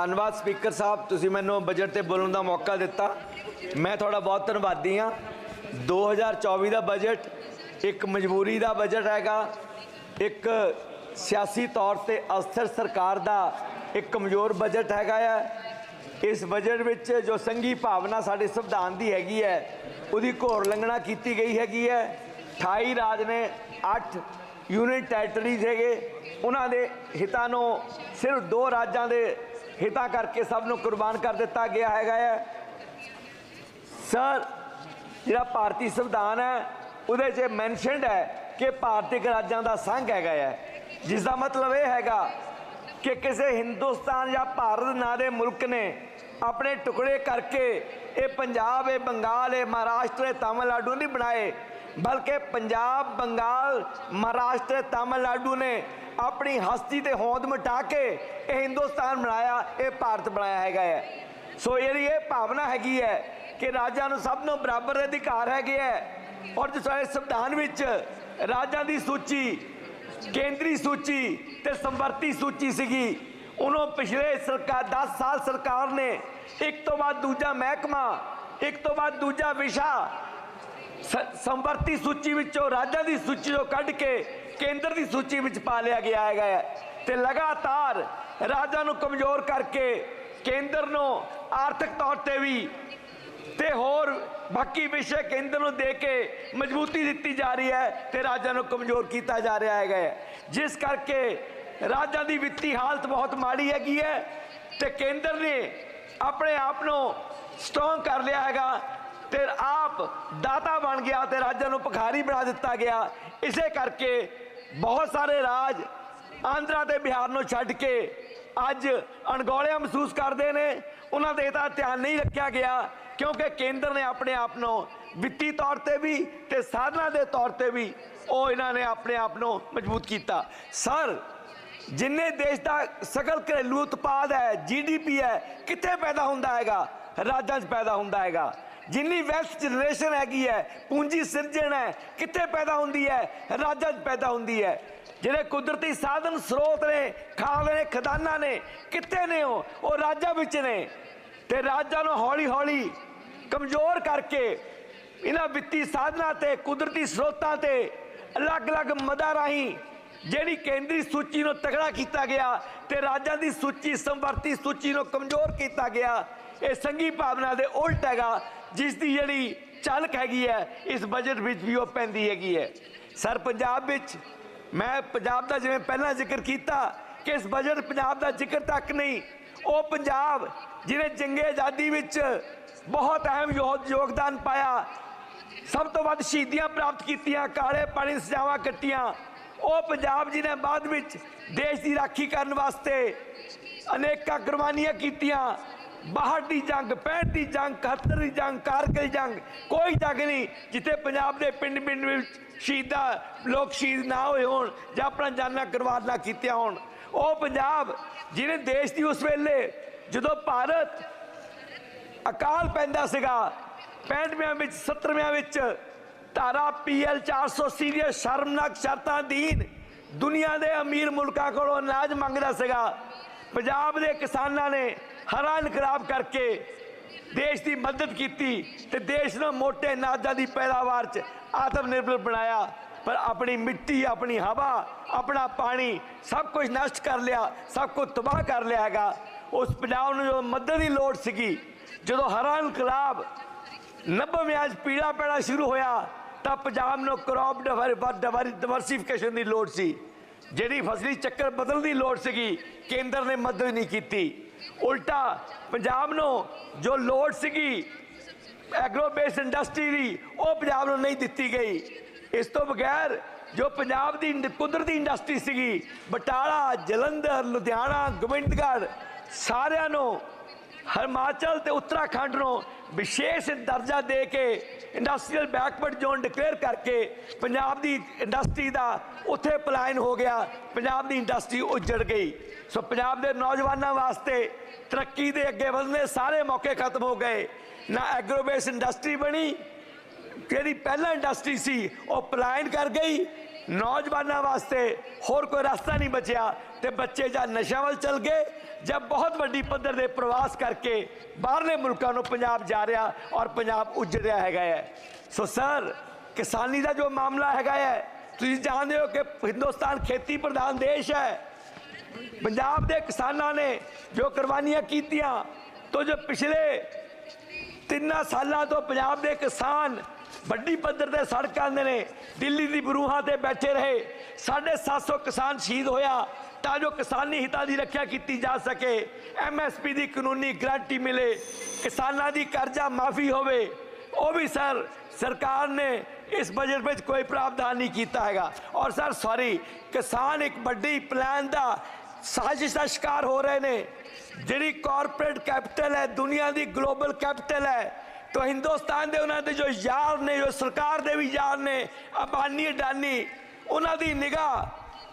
ਧੰਨਵਾਦ ਸਪੀਕਰ ਸਾਹਿਬ, ਤੁਸੀਂ ਮੈਨੂੰ ਬਜਟ ਤੇ ਬੋਲਣ ਦਾ ਮੌਕਾ ਦਿੱਤਾ। ਮੈਂ ਤੁਹਾਡਾ ਬਹੁਤ ਧੰਨਵਾਦੀ ਹਾਂ। 2024 ਦਾ ਬਜਟ ਇੱਕ ਮਜਬੂਰੀ ਦਾ ਬਜਟ ਹੈਗਾ। ਇੱਕ ਸਿਆਸੀ ਤੌਰ ਤੇ ਅਸਥਿਰ ਸਰਕਾਰ ਦਾ ਇੱਕ ਕਮਜ਼ੋਰ ਬਜਟ ਹੈਗਾ ਆ। ਇਸ ਬਜਟ ਵਿੱਚ ਜੋ ਸੰਘੀ ਭਾਵਨਾ ਸਾਡੇ ਸੰਵਿਧਾਨ ਦੀ ਹੈਗੀ ਹੈ, ਉਹਦੀ ਘੋਰ ਲੰਘਣਾ ਕੀਤੀ ਗਈ ਹੈਗੀ ਹੈ। 28 ਰਾਜ ਨੇ 8 ਯੂਨਿਟ ਟੈਰੀਟਰੀਜ਼ ਹੈਗੇ। ਉਹਨਾਂ ਦੇ ਹਿੱਤਾਂ ਨੂੰ ਸਿਰਫ ਦੋ ਰਾਜਾਂ ਦੇ ਹਿੱਤਾਂ ਕਰਕੇ ਸਭ ਨੂੰ ਕੁਰਬਾਨ ਕਰ ਦਿੱਤਾ ਗਿਆ ਹੈਗਾ ਹੈ। ਸਰ, ਜਿਹੜਾ ਭਾਰਤੀ ਸੰਵਿਧਾਨ ਹੈ, ਉਹਦੇ 'ਚ ਮੈਂਸ਼ਨਡ ਹੈ ਕਿ ਭਾਰਤੀ ਰਾਜਾਂ ਦਾ ਸੰਘ ਹੈਗਾ ਹੈ। ਜਿਸ ਦਾ ਮਤਲਬ ਇਹ ਹੈਗਾ ਕਿ ਕਿਸੇ ਹਿੰਦੁਸਤਾਨ ਜਾਂ ਭਾਰਤ ਨਾਂ ਦੇ ਮੁਲਕ ਨੇ ਆਪਣੇ ਟੁਕੜੇ ਕਰਕੇ ਇਹ ਪੰਜਾਬ, ਇਹ ਬੰਗਾਲ, ਇਹ ਮਹਾਰਾਸ਼ਟਰ, ਇਹ ਤਾਮਿਲਨਾਡੂ ਨਹੀਂ ਬਣਾਏ। ਬਲਕਿ ਪੰਜਾਬ, ਬੰਗਾਲ, ਮਹਾਰਾਸ਼ਟਰ, ਤਾਮਿਲਨਾਡੂ ਨੇ ਆਪਣੀ ਹਸਤੀ ਤੇ ਹੋਂਦ ਮਿਟਾ ਕੇ ਇਹ ਹਿੰਦੁਸਤਾਨ ਬਣਾਇਆ, ਇਹ ਭਾਰਤ ਬਣਾਇਆ ਹੈਗਾ ਹੈ। ਸੋ ਜਿਹੜੀ ਇਹ ਭਾਵਨਾ ਹੈਗੀ ਹੈ ਕਿ ਰਾਜਾਂ ਨੂੰ ਸਭ ਨੂੰ ਬਰਾਬਰ ਦੇ ਅਧਿਕਾਰ ਹੈਗੇ ਹੈ ਔਰ ਜਿਸ ਸੰਵਿਧਾਨ ਵਿੱਚ ਰਾਜਾਂ ਦੀ ਸੂਚੀ, ਕੇਂਦਰੀ ਸੂਚੀ ਤੇ ਸੰਵਰਤੀ ਸੂਚੀ ਸੀਗੀ, ਉਹਨੂੰ ਪਿਛਲੇ ਸਰਕਾਰ 10 ਸਾਲ ਸਰਕਾਰ ਨੇ ਇੱਕ ਤੋਂ ਬਾਅਦ ਦੂਜਾ ਮਹਿਕਮਾ, ਇੱਕ ਤੋਂ ਬਾਅਦ ਦੂਜਾ ਵਿਸ਼ਾ ਸੰਵਰਤੀ ਸੂਚੀ ਵਿੱਚੋਂ ਰਾਜਾਂ ਦੀ ਸੂਚੀ ਤੋਂ ਕੱਢ ਕੇ ਕੇਂਦਰ ਦੀ ਸੂਚੀ ਵਿੱਚ ਪਾ ਲਿਆ ਗਿਆ ਹੈਗਾ ਹੈ ਤੇ ਲਗਾਤਾਰ ਰਾਜਾਂ ਨੂੰ ਕਮਜ਼ੋਰ ਕਰਕੇ ਕੇਂਦਰ ਨੂੰ ਆਰਥਿਕ ਤੌਰ ਤੇ ਵੀ ਤੇ ਹੋਰ ਬਾਕੀ ਵਿਸ਼ੇ ਕੇਂਦਰ ਨੂੰ ਦੇ ਕੇ ਮਜ਼ਬੂਤੀ ਦਿੱਤੀ ਜਾ ਰਹੀ ਹੈ ਤੇ ਰਾਜਾਂ ਨੂੰ ਕਮਜ਼ੋਰ ਕੀਤਾ ਜਾ ਰਿਹਾ ਹੈਗਾ ਹੈ। ਜਿਸ ਕਰਕੇ ਰਾਜਾਂ ਦੀ ਵਿੱਤੀ ਹਾਲਤ ਬਹੁਤ ਮਾੜੀ ਹੈਗੀ ਹੈ ਤੇ ਕੇਂਦਰ ਨੇ ਆਪਣੇ ਆਪ ਨੂੰ ਸਟਰੋਂਗ ਕਰ ਲਿਆ ਹੈਗਾ ਤੇ ਆਪ ਦਾਤਾ ਬਣ ਗਿਆ ਤੇ ਰਾਜਾਂ ਨੂੰ ਭਖਾਰੀ ਬਣਾ ਦਿੱਤਾ ਗਿਆ। ਇਸੇ ਕਰਕੇ ਬਹੁਤ ਸਾਰੇ ਰਾਜ ਆਂਧਰਾ ਤੇ ਬਿਹਾਰ ਨੂੰ ਛੱਡ ਕੇ ਅੱਜ ਅਣਗੌਲਿਆ ਮਹਿਸੂਸ ਕਰਦੇ ਨੇ। ਉਹਨਾਂ ਦੇ ਤਾਂ ਧਿਆਨ ਨਹੀਂ ਰੱਖਿਆ ਗਿਆ ਕਿਉਂਕਿ ਕੇਂਦਰ ਨੇ ਆਪਣੇ ਆਪ ਨੂੰ ਵਿੱਤੀ ਤੌਰ ਤੇ ਵੀ ਤੇ ਸਾਧਨਾਂ ਦੇ ਤੌਰ ਤੇ ਵੀ ਉਹ ਇਹਨਾਂ ਨੇ ਆਪਣੇ ਆਪ ਨੂੰ ਮਜ਼ਬੂਤ ਕੀਤਾ। ਸਰ, ਜਿੰਨੇ ਦੇਸ਼ ਦਾ ਸਕਲ ਘਰੇਲੂ ਉਤਪਾਦ ਹੈ ਜੀਡੀਪੀ ਹੈ, ਕਿੱਥੇ ਪੈਦਾ ਹੁੰਦਾ ਹੈਗਾ? ਰਾਜਾਂ 'ਚ ਪੈਦਾ ਹੁੰਦਾ ਹੈਗਾ। ਜਿੰਨੀ ਵੈਲਥ ਜਨਰੇਸ਼ਨ ਹੈਗੀ ਹੈ, ਪੂੰਜੀ ਸਿਰਜਣ ਹੈ, ਕਿੱਥੇ ਪੈਦਾ ਹੁੰਦੀ ਹੈ? ਰਾਜਾਂ 'ਚ ਪੈਦਾ ਹੁੰਦੀ ਹੈ। ਜਿਹੜੇ ਕੁਦਰਤੀ ਸਾਧਨ ਸਰੋਤ ਨੇ ਖਾਦ ਨੇ, ਖਦਾਨਾ ਨੇ, ਕਿੱਥੇ ਨੇ ਉਹ? ਉਹ ਰਾਜਾਂ ਵਿੱਚ ਨੇ। ਤੇ ਰਾਜਾਂ ਨੂੰ ਹੌਲੀ ਹੌਲੀ ਕਮਜ਼ੋਰ ਕਰਕੇ ਇਹਨਾਂ ਵਿੱਤੀ ਸਾਧਨਾਂ ਤੇ, ਕੁਦਰਤੀ ਸਰੋਤਾਂ ਤੇ ਅਲੱਗ-ਅਲੱਗ ਮਦਾਂ ਰਾਹੀਂ ਜਿਹੜੀ ਕੇਂਦਰੀ ਸੂਚੀ ਨੂੰ ਤਗੜਾ ਕੀਤਾ ਗਿਆ ਤੇ ਰਾਜਾਂ ਦੀ ਸੂਚੀ, ਸੰਵਰਤੀ ਸੂਚੀ ਨੂੰ ਕਮਜ਼ੋਰ ਕੀਤਾ ਗਿਆ, ਇਹ ਸੰਗੀ ਭਾਵਨਾ ਦੇ ਉਲਟ ਹੈਗਾ। ਜਿਸ ਦੀ ਜਿਹੜੀ ਚਾਲਕ ਹੈਗੀ ਹੈ, ਇਸ ਬਜਟ ਵਿੱਚ ਵੀ ਉਹ ਪੈਂਦੀ ਹੈਗੀ ਹੈ। ਸਰ, ਪੰਜਾਬ ਵਿੱਚ ਮੈਂ ਪੰਜਾਬ ਦਾ ਜਿਵੇਂ ਪਹਿਲਾਂ ਜ਼ਿਕਰ ਕੀਤਾ ਕਿ ਇਸ ਬਜਟ ਪੰਜਾਬ ਦਾ ਜ਼ਿਕਰ ਤੱਕ ਨਹੀਂ, ਉਹ ਪੰਜਾਬ ਜਿਹਨੇ ਜੰਗੇ ਆਜ਼ਾਦੀ ਵਿੱਚ ਬਹੁਤ ਅਹਿਮ ਯੋਗ- ਯੋਗਦਾਨ ਪਾਇਆ, ਸਭ ਤੋਂ ਵੱਧ ਸ਼ਹੀਦੀਆਂ ਪ੍ਰਾਪਤ ਕੀਤੀਆਂ, ਕਾਲੇ ਪਾਣੀ ਸਜ਼ਾਵਾਂ ਕੱਟੀਆਂ, ਉਹ ਪੰਜਾਬ ਜਿਹਨੇ ਬਾਅਦ ਵਿੱਚ ਦੇਸ਼ ਦੀ ਰਾਖੀ ਕਰਨ ਵਾਸਤੇ ਅਨੇਕਾਂ ਕੁਰਬਾਨੀਆਂ ਕੀਤੀਆਂ 62 ਦੀ ਜੰਗ 65 ਦੀ ਜੰਗ 71 ਦੀ ਜੰਗ ਕਾਰਗਿਲ ਜੰਗ, ਕੋਈ ਜੰਗ ਨਹੀਂ, ਜਿੱਥੇ ਪੰਜਾਬ ਦੇ ਪਿੰਡ ਪਿੰਡ ਵਿੱਚ ਸ਼ਹੀਦਾਂ, ਲੋਕ ਸ਼ਹੀਦ ਨਾ ਹੋਏ ਹੋਣ ਜਾਂ ਆਪਣਾ ਜਾਨਾਂ ਕੁਰਬਾਨ ਨਾ ਕੀਤੀਆਂ ਹੋਣ। ਉਹ ਪੰਜਾਬ ਜਿਹਨੇ ਦੇਸ਼ ਦੀ ਉਸ ਵੇਲੇ ਜਦੋਂ ਭਾਰਤ ਅਕਾਲ ਪੈਂਦਾ ਸੀਗਾ 65ਵਿਆਂ ਵਿੱਚ 70ਵਿਆਂ ਵਿੱਚ ਧਾਰਾ ਪੀਐਲ 480 ਦੀਆਂ ਸ਼ਰਮਨਾਕ ਸ਼ਰਤਾਂ ਦੀਨ ਦੁਨੀਆ ਦੇ ਅਮੀਰ ਮੁਲਕਾਂ ਕੋਲੋਂ ਅਨਾਜ ਮੰਗਦਾ ਸੀਗਾ। ਪੰਜਾਬ ਦੇ ਕਿਸਾਨਾਂ ਨੇ ਹਰਾ ਇਨਕਲਾਬ ਕਰਕੇ ਦੇਸ਼ ਦੀ ਮਦਦ ਕੀਤੀ ਤੇ ਦੇਸ਼ ਨੂੰ ਮੋਟੇ ਅਨਾਜਾਂ ਦੀ ਪੈਦਾਵਾਰ 'ਚ ਆਤਮ ਨਿਰਭਰ ਬਣਾਇਆ। ਪਰ ਆਪਣੀ ਮਿੱਟੀ, ਆਪਣੀ ਹਵਾ, ਆਪਣਾ ਪਾਣੀ ਸਭ ਕੁਝ ਨਸ਼ਟ ਕਰ ਲਿਆ, ਸਭ ਕੁਝ ਤਬਾਹ ਕਰ ਲਿਆ ਹੈਗਾ। ਉਸ ਪੰਜਾਬ ਨੂੰ ਜੋ ਮਦਦ ਦੀ ਲੋੜ ਸੀਗੀ, ਜਦੋਂ ਹਰਾ ਇਨਕਲਾਬ 90ਵਿਆਂ 'ਚ ਪੀੜਾ ਪੈਣਾ ਸ਼ੁਰੂ ਹੋਇਆ, ਤਾਂ ਪੰਜਾਬ ਨੂੰ ਕ੍ਰੌਪ ਡਿਵਰਸੀਫਿਕੇਸ਼ਨ ਦੀ ਲੋੜ ਸੀ। ਜਿਹੜੀ ਫਸਲੀ ਚੱਕਰ ਬਦਲਣ ਦੀ ਲੋੜ ਸੀਗੀ, ਕੇਂਦਰ ਨੇ ਮਦਦ ਨਹੀਂ ਕੀਤੀ। ਉਲਟਾ ਪੰਜਾਬ ਨੂੰ ਜੋ ਲੋੜ ਸੀਗੀ ਐਗਰੋ ਬੇਸ ਇੰਡਸਟਰੀ ਦੀ, ਉਹ ਪੰਜਾਬ ਨੂੰ ਨਹੀਂ ਦਿੱਤੀ ਗਈ। ਇਸ ਤੋਂ ਬਗੈਰ ਜੋ ਪੰਜਾਬ ਦੀ ਕੁਦਰਤੀ ਇੰਡਸਟਰੀ ਸੀਗੀ, ਬਟਾਲਾ, ਜਲੰਧਰ, ਲੁਧਿਆਣਾ, ਗੋਬਿੰਦਗੜ੍ਹ, ਸਾਰਿਆਂ ਨੂੰ, ਹਿਮਾਚਲ ਤੇ ਉੱਤਰਾਖੰਡ ਨੂੰ ਵਿਸ਼ੇਸ਼ ਦਰਜਾ ਦੇ ਕੇ ਇੰਡਸਟਰੀਅਲ ਬੈਕਵਰਡ ਜ਼ੋਨ ਡਿਕਲੇਅਰ ਕਰਕੇ ਪੰਜਾਬ ਦੀ ਇੰਡਸਟਰੀ ਦਾ ਉੱਥੇ ਪਲਾਇਨ ਹੋ ਗਿਆ, ਪੰਜਾਬ ਦੀ ਇੰਡਸਟਰੀ ਉੱਜੜ ਗਈ। ਸੋ ਪੰਜਾਬ ਦੇ ਨੌਜਵਾਨਾਂ ਵਾਸਤੇ ਤਰੱਕੀ ਦੇ ਅੱਗੇ ਵਧਣ ਸਾਰੇ ਮੌਕੇ ਖਤਮ ਹੋ ਗਏ। ਨਾ ਐਗਰੋਬੇਸ ਇੰਡਸਟਰੀ ਬਣੀ, ਜਿਹੜੀ ਪਹਿਲਾਂ ਇੰਡਸਟਰੀ ਸੀ, ਉਹ ਪਲਾਇਨ ਕਰ ਗਈ ਨੌਜਵਾਨਾਂ ਵਾਸਤੇ ਹੋਰ ਕੋਈ ਰਸਤਾ ਨਹੀਂ ਬਚਿਆ ਤੇ ਬੱਚੇ ਜਾਂ ਨਸ਼ਿਆਂ ਵੱਲ ਚਲ ਗਏ ਜਾਂ ਬਹੁਤ ਵੱਡੀ ਪੱਧਰ ਦੇ ਪ੍ਰਵਾਸ ਕਰਕੇ ਬਾਹਰਲੇ ਮੁਲਕਾਂ ਨੂੰ ਪੰਜਾਬ ਜਾ ਰਿਹਾ ਔਰ ਪੰਜਾਬ ਉੱਜ ਰਿਹਾ ਹੈਗਾ ਹੈ। ਸੋ ਸਰ, ਕਿਸਾਨੀ ਦਾ ਜੋ ਮਾਮਲਾ ਹੈਗਾ ਹੈ, ਤੁਸੀਂ ਜਾਣਦੇ ਹੋ ਕਿ ਹਿੰਦੁਸਤਾਨ ਖੇਤੀ ਪ੍ਰਧਾਨ ਦੇਸ਼ ਹੈ। ਪੰਜਾਬ ਦੇ ਕਿਸਾਨਾਂ ਨੇ ਜੋ ਕੁਰਬਾਨੀਆਂ ਕੀਤੀਆਂ, ਤੋਂ ਜੋ ਪਿਛਲੇ ਤਿੰਨਾਂ ਸਾਲਾਂ ਤੋਂ ਪੰਜਾਬ ਦੇ ਕਿਸਾਨ ਵੱਡੀ ਪੱਧਰ ਤੇ ਸੜਕ ਦੇ ਨੇ। ਦਿੱਲੀ ਦੀ ਬਰੂਹਾਂ ਤੇ ਬੈਠੇ ਰਹੇ। 750 ਕਿਸਾਨ ਸ਼ਹੀਦ ਹੋਇਆ। ਤਾਂ ਜੋ ਕਿਸਾਨੀ ਹਿੱਤਾਂ ਦੀ ਰੱਖਿਆ ਕੀਤੀ ਜਾ ਸਕੇ। ਐਮਐਸਪੀ ਦੀ ਕਾਨੂੰਨੀ ਗਰੰਟੀ ਮਿਲੇ। ਕਿਸਾਨਾਂ ਦੀ ਕਰਜ਼ਾ ਮਾਫੀ ਹੋਵੇ। ਉਹ ਵੀ ਸਰ, ਸਰਕਾਰ ਨੇ ਇਸ ਬਜਟ ਵਿੱਚ ਕੋਈ ਪ੍ਰਾਵਧਾਨ ਨਹੀਂ ਕੀਤਾ ਹੈਗਾ। ਔਰ ਸਰ ਸੌਰੀ ਕਿਸਾਨ ਇੱਕ ਵੱਡੀ ਪਲਾਨ ਦਾ ਸਾਜ਼ਿਸ਼ ਦਾ ਸ਼ਿਕਾਰ ਹੋ ਰਹੇ ਨੇ। ਜਿਹੜੀ ਕਾਰਪੋਰੇਟ ਕੈਪੀਟਲ ਹੈ, ਦੁਨੀਆ ਦੀ ਗਲੋਬਲ ਕੈਪੀਟਲ ਹੈ ਤਾਂ ਹਿੰਦੁਸਤਾਨ ਦੇ ਉਹਨਾਂ ਦੇ ਜੋ ਯਾਰ ਨੇ, ਜੋ ਸਰਕਾਰ ਦੇ ਵੀ ਯਾਰ ਨੇ, ਅਬਾਨੀ, ਅਡਾਨੀ, ਉਹਨਾਂ ਦੀ ਨਿਗਾਹ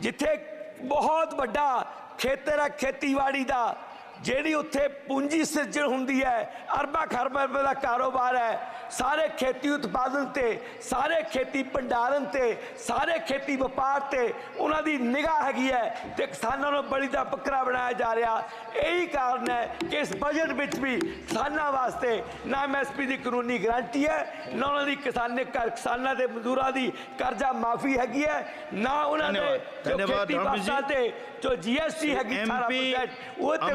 ਜਿੱਥੇ ਬਹੁਤ ਵੱਡਾ ਖੇਤਰ ਹੈ ਖੇਤੀਬਾੜੀ ਦਾ ਜਿਹੜੀ ਉੱਥੇ ਪੂੰਜੀ ਸਿਰਜਣ ਹੁੰਦੀ ਹੈ ਅਰਬਾਂ ਖਰਬਾਂ ਰੁਪਏ ਦਾ ਕਾਰੋਬਾਰ ਹੈ ਸਾਰੇ ਖੇਤੀ ਉਤਪਾਦਨ ਤੇ ਸਾਰੇ ਖੇਤੀ ਭੰਡਾਰਨ ਤੇ ਸਾਰੇ ਖੇਤੀ ਵਪਾਰ ਤੇ ਉਹਨਾਂ ਦੀ ਨਿਗਾਹ ਹੈਗੀ ਹੈ ਤੇ ਕਿਸਾਨਾਂ ਨੂੰ ਬੜੀ ਦਾ ਬੱਕਰਾ ਬਣਾਇਆ ਜਾ ਰਿਹਾ। ਇਹੀ ਕਾਰਨ ਹੈ ਕਿ ਇਸ ਬਜਟ ਵਿੱਚ ਵੀ ਕਿਸਾਨਾਂ ਵਾਸਤੇ ਨਾ ਐਮਐਸਪੀ ਦੀ ਕਾਨੂੰਨੀ ਗਰੰਟੀ ਹੈ ਨਾ ਉਹਨਾਂ ਦੀ ਕਿਸਾਨੇ ਕਿਸਾਨਾਂ ਦੇ ਮਜ਼ਦੂਰਾਂ ਦੀ ਕਰਜ਼ਾ ਮਾਫੀ ਹੈਗੀ ਹੈ ਨਾ ਉਹਨਾਂ ਨੇ ਜੋ ਖੇਤੀ ਬਾਤਾਂ ਤੇ ਜੋ ਜੀਐਸਟੀ ਹੈਗੀ 18% ਉਹ ਤੇ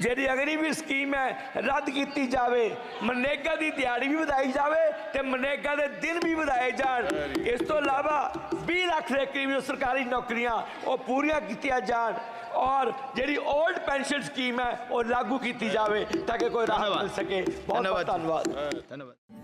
ਜਿਹੜੀ ਅਗਲੀ ਵੀ ਸਕੀਮ ਹੈ ਰੱਦ ਕੀਤੀ ਜਾਵੇ ਮਨੇਗਾ ਦੀ ਦਿਹਾੜੀ ਵੀ ਵਧਾਈ ਜਾਵੇ ਤੇ ਮਨੇਗਾ ਦੇ ਦਿਨ ਵੀ ਵਧਾਏ ਜਾਣ। ਇਸ ਤੋਂ ਇਲਾਵਾ 20 ਲੱਖ ਦੇ ਕਰੀਬ ਸਰਕਾਰੀ ਨੌਕਰੀਆਂ ਉਹ ਪੂਰੀਆਂ ਕੀਤੀਆਂ ਜਾਣ ਔਰ ਜਿਹੜੀ 올ਡ ਪੈਨਸ਼ਨ ਸਕੀਮ ਹੈ ਉਹ ਲਾਗੂ ਕੀਤੀ ਜਾਵੇ ਤਾਂ ਕਿ ਕੋਈ ਰਾਹਤ ਮਿਲ ਸਕੇ। ਬਹੁਤ ਬਹੁਤ ਧੰਨਵਾਦ। ਧੰਨਵਾਦ।